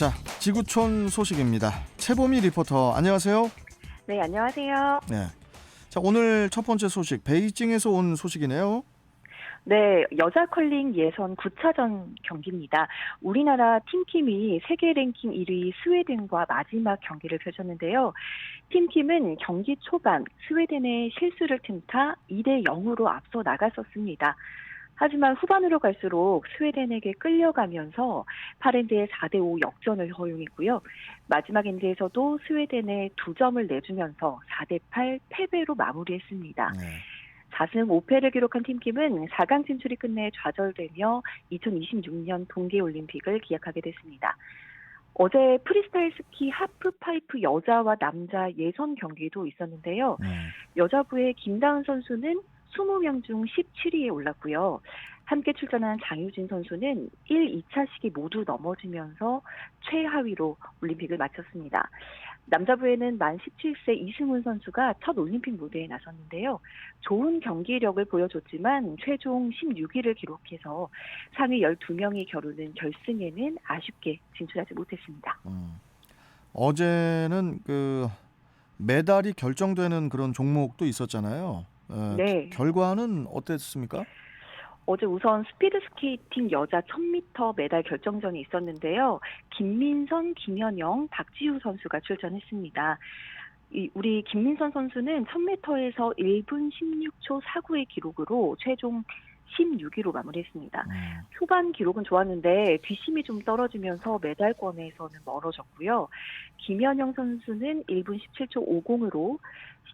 자, 지구촌 소식입니다. 최보미 리포터, 안녕하세요. 네, 안녕하세요. 네. 자, 오늘 첫 번째 소식, 베이징에서 온 소식이네요. 네, 여자 컬링 예선 9차전 경기입니다. 우리나라 팀팀이 세계 랭킹 1위 스웨덴과 마지막 경기를 펼쳤는데요. 팀팀은 경기 초반 스웨덴의 실수를 틈타 2대 0으로 앞서 나갔었습니다. 하지만 후반으로 갈수록 스웨덴에게 끌려가면서 8엔드의 4대5 역전을 허용했고요. 마지막 엔드에서도 스웨덴에 두 점을 내주면서 4대8 패배로 마무리했습니다. 네. 4승 5패를 기록한 팀팀은 4강 진출이 끝내 좌절되며 2026년 동계올림픽을 기약하게 됐습니다. 어제 프리스타일 스키 하프파이프 여자와 남자 예선 경기도 있었는데요. 네. 여자부의 김다은 선수는 20명 중 17위에 올랐고요. 함께 출전한 장유진 선수는 1, 2차 시기 모두 넘어지면서 최하위로 올림픽을 마쳤습니다. 남자부에는 만 17세 이승훈 선수가 첫 올림픽 무대에 나섰는데요. 좋은 경기력을 보여줬지만 최종 16위를 기록해서 상위 12명이 겨루는 결승에는 아쉽게 진출하지 못했습니다. 음. 어제는 그 메달이 결정되는 그런 종목도 있었잖아요. 에, 네. 결과는 어땠습니까? 어제 우선 스피드 스케이팅 여자 1000m 메달 결정전이 있었는데요. 김민선, 김현영, 박지우 선수가 출전했습니다. 이 우리 김민선 선수는 1000m에서 1분 16초 49의 기록으로 최종 16위로 마무리했습니다. 음. 초반 기록은 좋았는데 뒷심이 좀 떨어지면서 메달권에서는 멀어졌고요. 김현영 선수는 1분 17초 50으로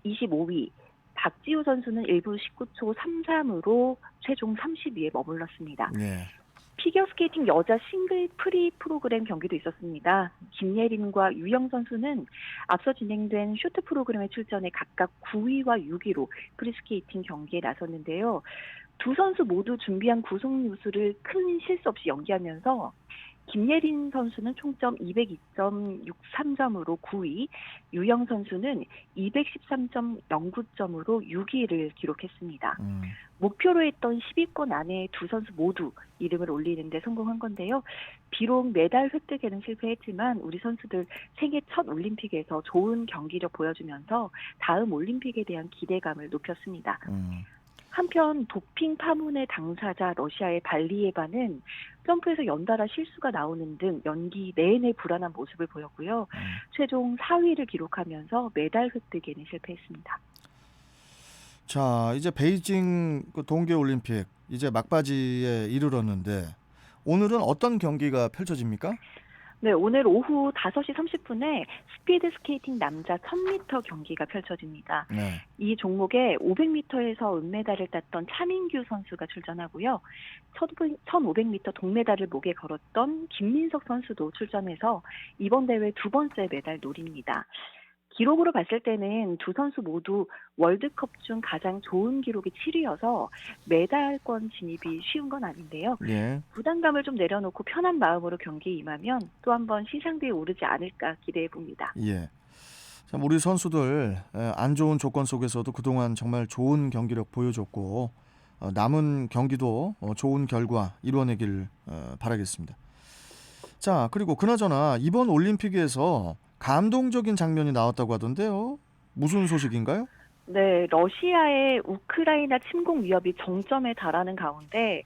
25위, 박지우 선수는 1분 19초 33으로 최종 30위에 머물렀습니다. 예. 피겨스케이팅 여자 싱글 프리 프로그램 경기도 있었습니다. 김예린과 유영 선수는 앞서 진행된 쇼트 프로그램에 출전해 각각 9위와 6위로 프리스케이팅 경기에 나섰는데요. 두 선수 모두 준비한 구속 누수를 큰 실수 없이 연기하면서 김예린 선수는 총점 202.63점으로 9위, 유영 선수는 213.09점으로 6위를 기록했습니다. 음. 목표로 했던 10위권 안에 두 선수 모두 이름을 올리는데 성공한 건데요. 비록 메달 획득에는 실패했지만 우리 선수들 생애 첫 올림픽에서 좋은 경기력 보여주면서 다음 올림픽에 대한 기대감을 높였습니다. 음. 한편 도핑 파문의 당사자 러시아의 발리에바는 점프에서 연달아 실수가 나오는 등 연기 내내 불안한 모습을 보였고요. 음. 최종 4위를 기록하면서 메달 획득에는 실패했습니다. 자, 이제 베이징 그 동계 올림픽 이제 막바지에 이르렀는데 오늘은 어떤 경기가 펼쳐집니까? 네, 오늘 오후 5시 30분에 스피드 스케이팅 남자 1000m 경기가 펼쳐집니다. 네. 이 종목에 500m에서 은메달을 땄던 차민규 선수가 출전하고요. 1500m 동메달을 목에 걸었던 김민석 선수도 출전해서 이번 대회 두 번째 메달 노립니다. 기록으로 봤을 때는 두 선수 모두 월드컵 중 가장 좋은 기록이 7위여서 메달권 진입이 쉬운 건 아닌데요. 예. 부담감을 좀 내려놓고 편한 마음으로 경기에 임하면 또 한번 시상대에 오르지 않을까 기대해 봅니다. 예. 참 우리 선수들 에, 안 좋은 조건 속에서도 그동안 정말 좋은 경기력 보여줬고 어, 남은 경기도 어, 좋은 결과 이뤄내길 어, 바라겠습니다. 자 그리고 그나저나 이번 올림픽에서 감동적인 장면이 나왔다고 하던데요. 무슨 소식인가요? 네, 러시아의 우크라이나 침공 위협이 정점에 달하는 가운데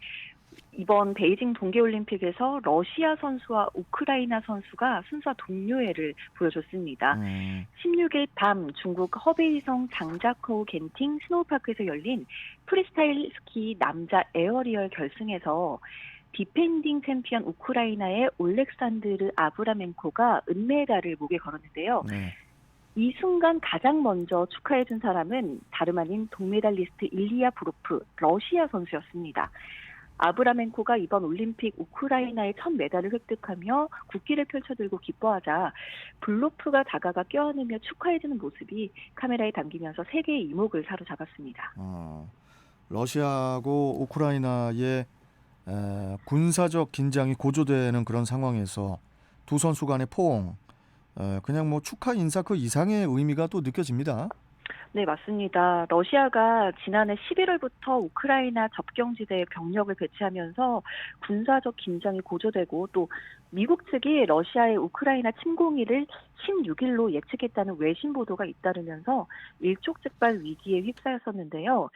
이번 베이징 동계올림픽에서 러시아 선수와 우크라이나 선수가 순서 동료회를 보여줬습니다. 음, 16일 밤 중국 허베이성 장자커우 겐팅 스노우파크에서 열린 프리스타일 스키 남자 에어리얼 결승에서 디펜딩 챔피언 우크라이나의 올렉산드르 아브라멘코가 은메달을 목에 걸었는데요. 네. 이 순간 가장 먼저 축하해준 사람은 다름 아닌 동메달리스트 일리아 브로프 러시아 선수였습니다. 아브라멘코가 이번 올림픽 우크라이나의 첫 메달을 획득하며 국기를 펼쳐들고 기뻐하자 블로프가 다가가 껴안으며 축하해주는 모습이 카메라에 담기면서 세계의 이목을 사로잡았습니다. 어, 러시아하고 우크라이나의 에, 군사적 긴장이 고조되는 그런 상황에서 두 선수 간의 포옹 에, 그냥 뭐 축하 인사 그 이상의 의미가 또 느껴집니다. 네, 맞습니다. 러시아가 지난해 11월부터 우크라이나 접경지대에 병력을 배치하면서 군사적 긴장이 고조되고 또 미국 측이 러시아의 우크라이나 침공일을 16일로 예측했다는 외신 보도가 잇따르면서 일촉즉발 위기에 휩싸였었는데요.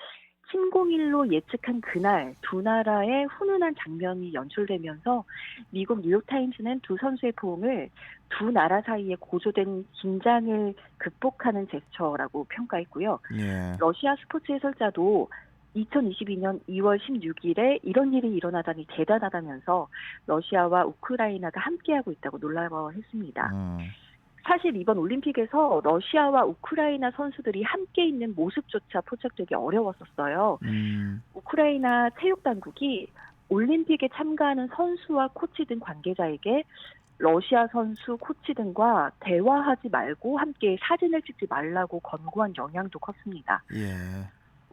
침공일로 예측한 그날 두 나라의 훈훈한 장면이 연출되면서 미국 뉴욕타임스는 두 선수의 포옹을 두 나라 사이에 고조된 긴장을 극복하는 제스처라고 평가했고요. 예. 러시아 스포츠 해설자도 2022년 2월 16일에 이런 일이 일어나다니 대단하다면서 러시아와 우크라이나가 함께하고 있다고 놀라워했습니다. 음. 사실 이번 올림픽에서 러시아와 우크라이나 선수들이 함께 있는 모습조차 포착되기 어려웠었어요. 음. 우크라이나 체육 당국이 올림픽에 참가하는 선수와 코치 등 관계자에게 러시아 선수, 코치 등과 대화하지 말고 함께 사진을 찍지 말라고 권고한 영향도 컸습니다. 예.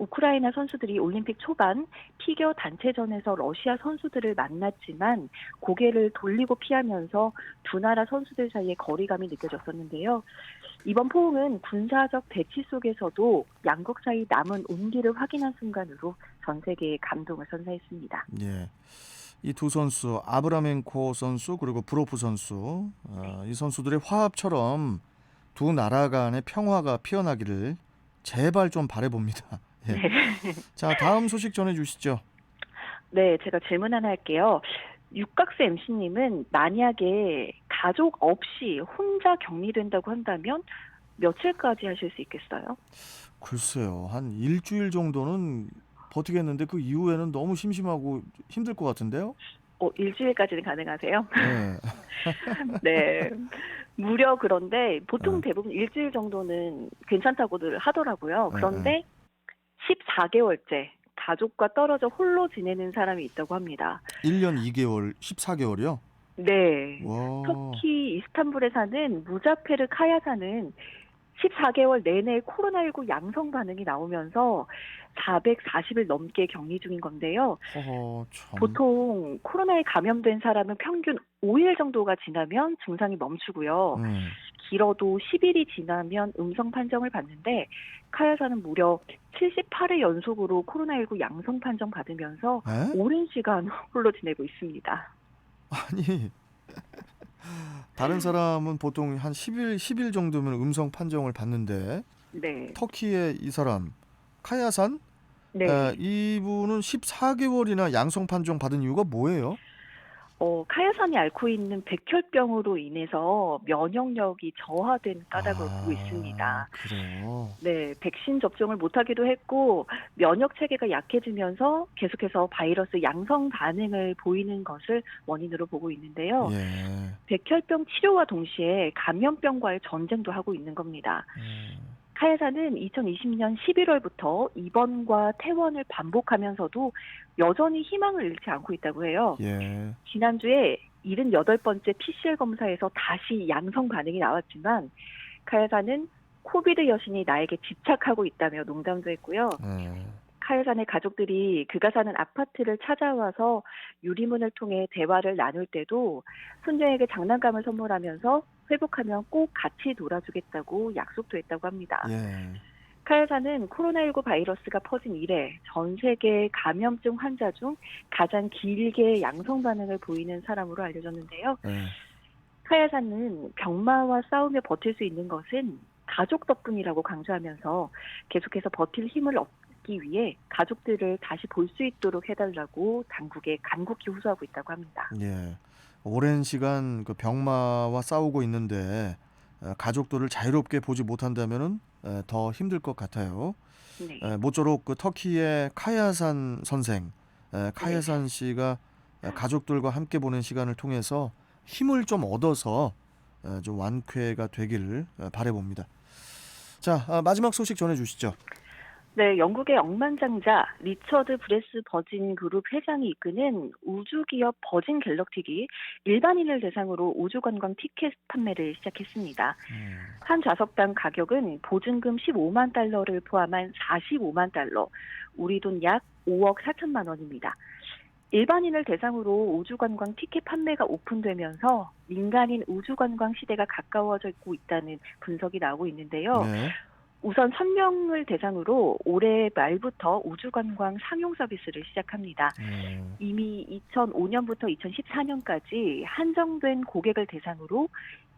우크라이나 선수들이 올림픽 초반 피겨 단체전에서 러시아 선수들을 만났지만 고개를 돌리고 피하면서 두 나라 선수들 사이에 거리감이 느껴졌었는데요. 이번 포옹은 군사적 대치 속에서도 양국 사이 남은 온기를 확인한 순간으로 전 세계에 감동을 선사했습니다. 예. 이 두 선수 아브라멘코 선수 그리고 브로프 선수 어, 이 선수들의 화합처럼 두 나라 간의 평화가 피어나기를 제발 좀 바래봅니다. 예. 자 다음 소식 전해 주시죠. 네, 제가 질문 하나 할게요. 육각수 MC님은 만약에 가족 없이 혼자 격리된다고 한다면 며칠까지 하실 수 있겠어요? 글쎄요 한 일주일 정도는 버티겠는데 그 이후에는 너무 심심하고 힘들 것 같은데요. 어, 일주일까지는 가능하세요? 네. 네. 무려 그런데 보통 어. 대부분 일주일 정도는 괜찮다고들 하더라고요. 네, 그런데 14개월째 가족과 떨어져 홀로 지내는 사람이 있다고 합니다. 1년 2개월 14개월이요. 네. 와. 터키 이스탄불에 사는 무자페르 카야사는 14개월 내내 코로나19 양성 반응이 나오면서 440일 넘게 격리 중인 건데요. 허허 참. 보통 코로나에 감염된 사람은 평균 5일 정도가 지나면 증상이 멈추고요. 음. 길어도 10일이 지나면 음성 판정을 받는데 카야사는 무려 78회 연속으로 코로나19 양성 판정 받으면서 에? 오랜 시간 홀로 지내고 있습니다. 아니 다른 사람은 보통 한 10일 10일 정도면 음성 판정을 받는데 네. 터키의 이 사람 카야산 네. 에, 이분은 14개월이나 양성 판정 받은 이유가 뭐예요? 어, 카야산이 앓고 있는 백혈병으로 인해서 면역력이 저하된 까닭을 아, 보고 있습니다. 그래요. 네, 백신 접종을 못하기도 했고 면역 체계가 약해지면서 계속해서 바이러스 양성 반응을 보이는 것을 원인으로 보고 있는데요. 예. 백혈병 치료와 동시에 감염병과의 전쟁도 하고 있는 겁니다. 음, 카야사는 2020년 11월부터 입원과 퇴원을 반복하면서도 여전히 희망을 잃지 않고 있다고 해요. 예. 지난주에 78번째 PCR 검사에서 다시 양성 반응이 나왔지만 카야사는 코비드 여신이 나에게 집착하고 있다며 농담도 했고요. 예. 카야산의 가족들이 그가 사는 아파트를 찾아와서 유리문을 통해 대화를 나눌 때도 손녀에게 장난감을 선물하면서 회복하면 꼭 같이 놀아주겠다고 약속도 했다고 합니다. 예. 카야사는 코로나19 바이러스가 퍼진 이래 전 세계 감염증 환자 중 가장 길게 양성 반응을 보이는 사람으로 알려졌는데요. 예. 카야사는 병마와 싸우며 버틸 수 있는 것은 가족 덕분이라고 강조하면서 계속해서 버틸 힘을 얻기 위해 가족들을 다시 볼 수 있도록 해달라고 당국에 간곡히 호소하고 있다고 합니다. 예. 오랜 시간 그 병마와 싸우고 있는데 어, 가족들을 자유롭게 보지 못한다면은 에, 더 힘들 것 같아요. 네. 에, 모쪼록 그 터키의 카야산 선생, 에, 카야산 씨가 에, 가족들과 함께 보낸 시간을 통해서 힘을 좀 얻어서 에, 좀 완쾌가 되기를 에, 바라봅니다. 자 아, 마지막 소식 전해주시죠. 네, 영국의 억만장자 리처드 브레스 버진 그룹 회장이 이끄는 우주기업 버진 갤럭틱이 일반인을 대상으로 우주관광 티켓 판매를 시작했습니다. 음, 한 좌석당 가격은 보증금 15만 달러를 포함한 45만 달러, 우리 돈 약 5억 4천만 원입니다. 일반인을 대상으로 우주관광 티켓 판매가 오픈되면서 민간인 우주관광 시대가 가까워지고 있다는 분석이 나오고 있는데요. 네. 우선 1000명을 대상으로 올해 말부터 우주관광 상용 서비스를 시작합니다. 음, 이미 2005년부터 2014년까지 한정된 고객을 대상으로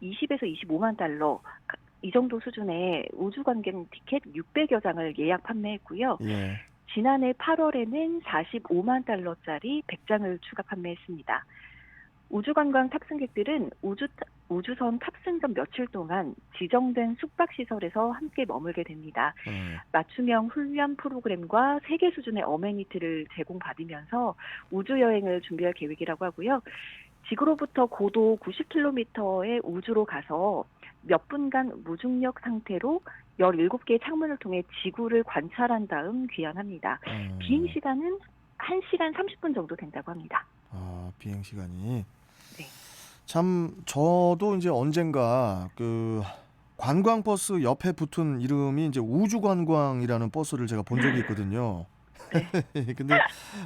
20에서 25만 달러 이 정도 수준의 우주관광 티켓 600여 장을 예약 판매했고요. 예. 지난해 8월에는 45만 달러짜리 100장을 추가 판매했습니다. 우주관광 탑승객들은 우주, 우주선 탑승 전 며칠 동안 지정된 숙박시설에서 함께 머물게 됩니다. 음, 맞춤형 훈련 프로그램과 세계 수준의 어메니티를 제공받으면서 우주여행을 준비할 계획이라고 하고요. 지구로부터 고도 90km의 우주로 가서 몇 분간 무중력 상태로 17개의 창문을 통해 지구를 관찰한 다음 귀환합니다. 음. 비행 시간은 1시간 30분 정도 된다고 합니다. 아, 비행 시간이. 네. 참 저도 이제 언젠가 그 관광 버스 옆에 붙은 이름이 이제 우주관광이라는 버스를 제가 본 적이 있거든요. 근데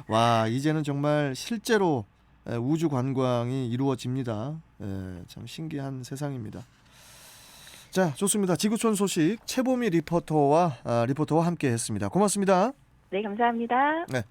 와 이제는 정말 실제로 에, 우주 관광이 이루어집니다. 에, 참 신기한 세상입니다. 자 좋습니다. 지구촌 소식 최보미 리포터와 아, 리포터와 함께했습니다. 고맙습니다. 네, 감사합니다. 네.